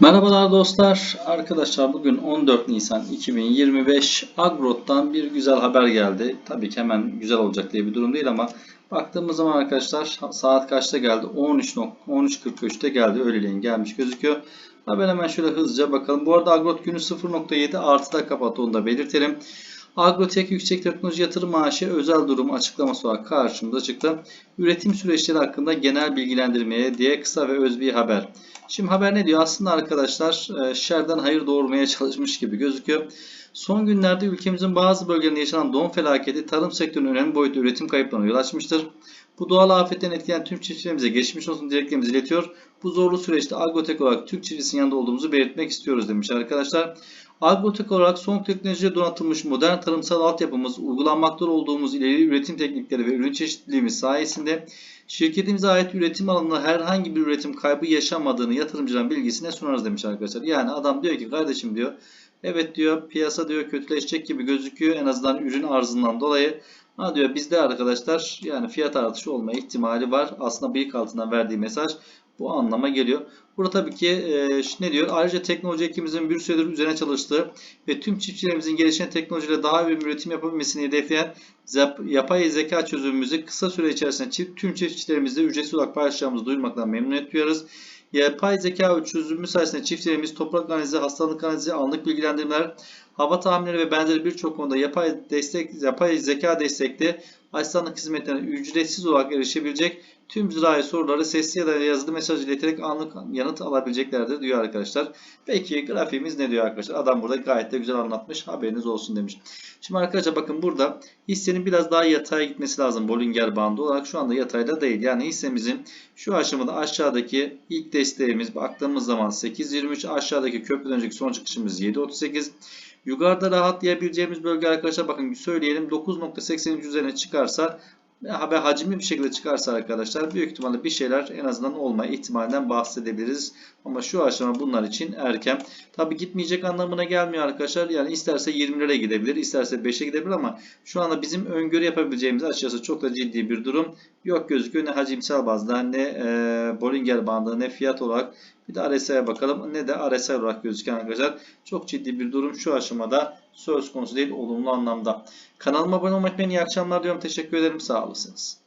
Merhabalar dostlar. Arkadaşlar bugün 14 Nisan 2025 Agrot'tan bir güzel haber geldi. Tabii ki hemen güzel olacak diye bir durum değil ama baktığımız zaman arkadaşlar saat kaçta geldi? 13 13.43'te geldi. Öğleleyin gelmiş gözüküyor. Haber hemen şöyle hızlıca bakalım. Bu arada Agrot günü 0.7 artıda kapattı onu da belirtelim. Agrotek Yüksek Teknoloji Yatırım Maaşı özel durum açıklaması olarak karşımıza çıktı. Üretim süreçleri hakkında genel bilgilendirmeye diye kısa ve öz bir haber. Şimdi haber ne diyor? Aslında arkadaşlar e, şerden hayır doğurmaya çalışmış gibi gözüküyor. Son günlerde ülkemizin bazı bölgelerinde yaşanan don felaketi tarım sektörünün önemli boyutta üretim kayıplarına yol açmıştır. Bu doğal afetten etkilenen tüm çiftçilerimize geçmiş olsun dileklerimizi iletiyor. Bu zorlu süreçte Agrotek olarak Türk çiftçisinin yanında olduğumuzu belirtmek istiyoruz demiş arkadaşlar. Agrotek olarak son teknolojiye donatılmış modern tarımsal altyapımız, uygulanmakta olduğumuz ileri üretim teknikleri ve ürün çeşitliliğimiz sayesinde şirketimize ait üretim alanında herhangi bir üretim kaybı yaşamadığını yatırımcıların bilgisine sunarız demiş arkadaşlar. Yani adam diyor ki kardeşim diyor evet diyor piyasa diyor kötüleşecek gibi gözüküyor en azından ürün arzından dolayı. Ha diyor bizde arkadaşlar yani fiyat artışı olma ihtimali var. Aslında bıyık altından verdiği mesaj bu anlama geliyor. Burada tabii ki e, ne diyor? Ayrıca teknoloji ekibimizin bir süredir üzerine çalıştığı ve tüm çiftçilerimizin gelişen teknolojiyle daha verimli üretim yapabilmesini hedefleyen yapay zeka çözümümüzü kısa süre içerisinde çift, tüm çiftçilerimizle ücretsiz olarak paylaşacağımızı duyurmaktan memnuniyet duyarız. Yapay zeka çözümü sayesinde çiftçilerimiz toprak analizi, hastalık analizi, anlık bilgilendirmeler, hava tahminleri ve benzeri birçok konuda yapay destek, yapay zeka destekli asistanlık hizmetlerine ücretsiz olarak erişebilecek tüm zirai soruları sesli ya da yazılı mesaj ileterek anlık yanıt alabileceklerdir diyor arkadaşlar. Peki grafiğimiz ne diyor arkadaşlar? Adam burada gayet de güzel anlatmış. Haberiniz olsun demiş. Şimdi arkadaşlar bakın burada hissenin biraz daha yatay gitmesi lazım Bollinger bandı olarak. Şu anda yatayda değil. Yani hissemizin şu aşamada aşağıdaki ilk desteğimiz baktığımız zaman 8.23 aşağıdaki köprüden önceki son çıkışımız 7.38 Yukarıda rahatlayabileceğimiz bölge arkadaşlar bakın söyleyelim 9.83 üzerine çıkarsa haber hacimli bir şekilde çıkarsa arkadaşlar büyük ihtimalle bir şeyler en azından olma ihtimalinden bahsedebiliriz. Ama şu aşama bunlar için erken. Tabi gitmeyecek anlamına gelmiyor arkadaşlar. Yani isterse 20'lere gidebilir, isterse 5'e gidebilir ama şu anda bizim öngörü yapabileceğimiz açıkçası çok da ciddi bir durum yok gözüküyor. Ne hacimsel bazda ne e, Bollinger bandı ne fiyat olarak bir de RSI'ye bakalım. Ne de RSI olarak gözüken arkadaşlar. Çok ciddi bir durum şu aşamada söz konusu değil olumlu anlamda. Kanalıma abone olmayı unutmayın. İyi akşamlar diyorum. Teşekkür ederim. Sağ olasınız.